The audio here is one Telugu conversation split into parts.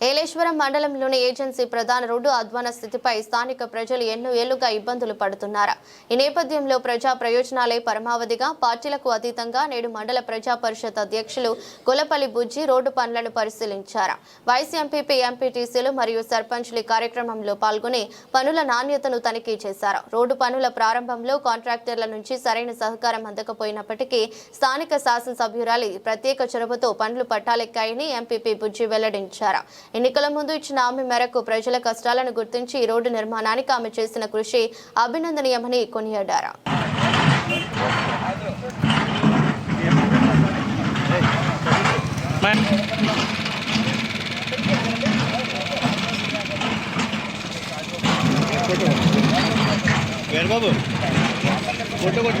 ఏలేశ్వరం మండలంలోని ఏజెన్సీ ప్రధాన రోడ్డు అధ్వాన స్థితిపై స్థానిక ప్రజలు ఎన్నో ఏళ్ళుగా ఇబ్బందులు పడుతున్నారు. ఈ నేపథ్యంలో ప్రజా ప్రయోజనాలే పరమావధిగా పార్టీలకు అతీతంగా నేడు మండల ప్రజా పరిషత్ అధ్యక్షులు గొలపల్లి బుజ్జి రోడ్డు పనులను పరిశీలించారు. వైస్ ఎంపీపీ ఎంపీటీసీలు మరియు సర్పంచ్లు కార్యక్రమంలో పాల్గొని పనుల నాణ్యతను తనిఖీ చేశారు. రోడ్డు పనుల ప్రారంభంలో కాంట్రాక్టర్ల నుంచి సరైన సహకారం అందకపోయినప్పటికీ స్థానిక శాసనసభ్యురాలి ప్రత్యేక చొరవతో పనులు పట్టాలెక్కాయని ఎంపీపీ బుజ్జి వెల్లడించారు. ఎన్నికల ముందు ఇచ్చిన హామీ మేరకు ప్రజల కష్టాలను గుర్తించి ఈ రోడ్డు నిర్మాణానికి ఆమె చేసిన కృషి అభినందనీయమని కొనియాడారు. వేరు బాబు కొట్టు కొట్టు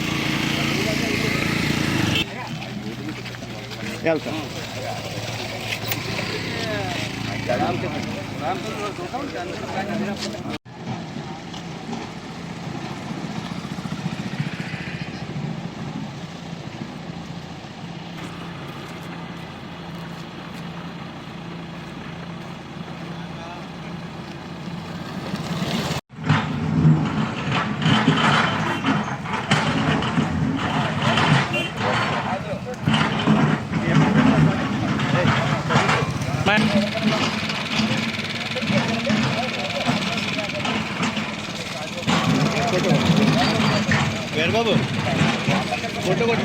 వెళ్తాం వేరు బాబు. కొట్టు కొట్టు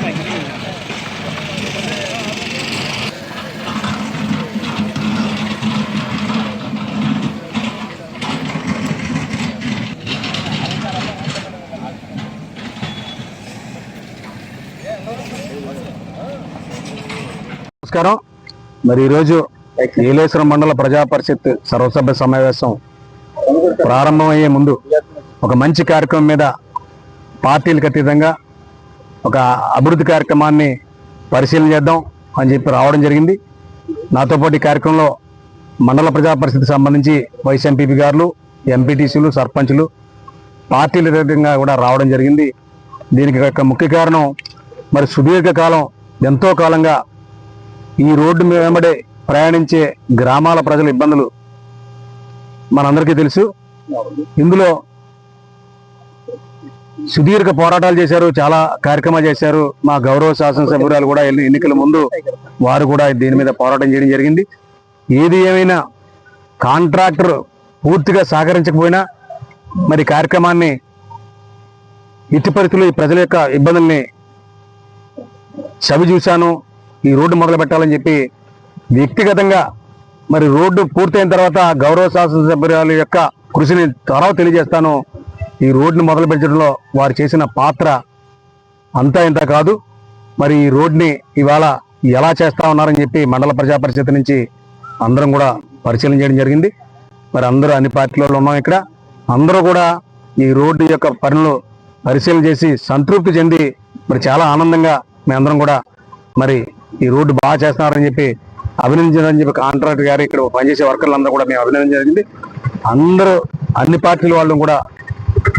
నమస్కారం. మరి ఈరోజు నీలేశ్వరం మండల ప్రజా పరిషత్ సర్వసభ్య సమావేశం ప్రారంభమయ్యే ముందు ఒక మంచి కార్యక్రమం మీద పార్టీలకు అతీతంగా ఒక అభివృద్ధి కార్యక్రమాన్ని పరిశీలన చేద్దాం అని చెప్పి రావడం జరిగింది. నాతో పాటు ఈ కార్యక్రమంలో మండల ప్రజా పరిషత్కి సంబంధించి వైస్ ఎంపీపీ గారులు ఎంపీటీసీలు సర్పంచులు పార్టీల విధంగా కూడా రావడం జరిగింది. దీనికి యొక్క ముఖ్య కారణం మరి సుదీర్ఘకాలం ఎంతో కాలంగా ఈ రోడ్డు మీద వెంబడే ప్రయాణించే గ్రామాల ప్రజల ఇబ్బందులు మనందరికీ తెలుసు. ఇందులో సుదీర్ఘ పోరాటాలు చేశారు చాలా కార్యక్రమాలు చేశారు. మా గౌరవ శాసనసభ్యురాలు కూడా ఎన్నికల ముందు వారు కూడా దీని మీద పోరాటం చేయడం జరిగింది. ఏది ఏమైనా కాంట్రాక్టర్ పూర్తిగా సహకరించకపోయినా మరి కార్యక్రమాన్ని ఇట్టి పరిస్థితుల్లో ఈ ప్రజల యొక్క ఇబ్బందుల్ని చవి చూశాను ఈ రోడ్డు మొదలు పెట్టాలని చెప్పి వ్యక్తిగతంగా మరి రోడ్డు పూర్తయిన తర్వాత గౌరవ శాసనసభ్యురాలు యొక్క కృషిని త్వరగా తెలియజేస్తాను. ఈ రోడ్డుని మొదలు పెంచడంలో వారు చేసిన పాత్ర అంతా ఇంత కాదు. మరి ఈ రోడ్ని ఇవాళ ఎలా చేస్తా ఉన్నారని చెప్పి మండల ప్రజా పరిషత్ నుంచి అందరం కూడా పరిశీలన చేయడం జరిగింది. మరి అందరూ అన్ని పార్టీలలో ఉన్నాం ఇక్కడ. అందరూ కూడా ఈ రోడ్డు యొక్క పనులు పరిశీలన చేసి సంతృప్తి చెంది మరి చాలా ఆనందంగా మేమందరం కూడా మరి ఈ రోడ్డు బాగా చేస్తున్నారని చెప్పి అభినందించారని చెప్పి కాంట్రాక్టర్ గారు ఇక్కడ పనిచేసే వర్కర్లందరూ కూడా మేము అభినందించడం జరిగింది. అందరూ అన్ని పార్టీల వాళ్ళు కూడా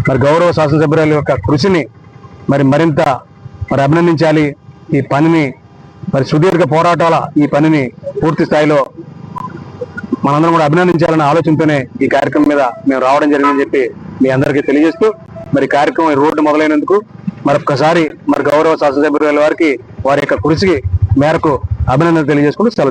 మరి గౌరవ శాసనసభ్యుల యొక్క కృషిని మరి మరింత మరి అభినందించాలి. ఈ పనిని మరి సుదీర్ఘ పోరాటాల ఈ పనిని పూర్తి స్థాయిలో మనందరం కూడా అభినందించాలనే ఆలోచనతోనే ఈ కార్యక్రమం మీద మేము రావడం జరిగిందని చెప్పి మీ అందరికీ తెలియజేస్తూ మరి కార్యక్రమం రోడ్డు మొదలైనందుకు మరొకసారి మరి గౌరవ శాసనసభ్యుల వారికి వారి యొక్క కృషికి మేరకు అభినందన తెలియజేసుకుంటూ సెలవు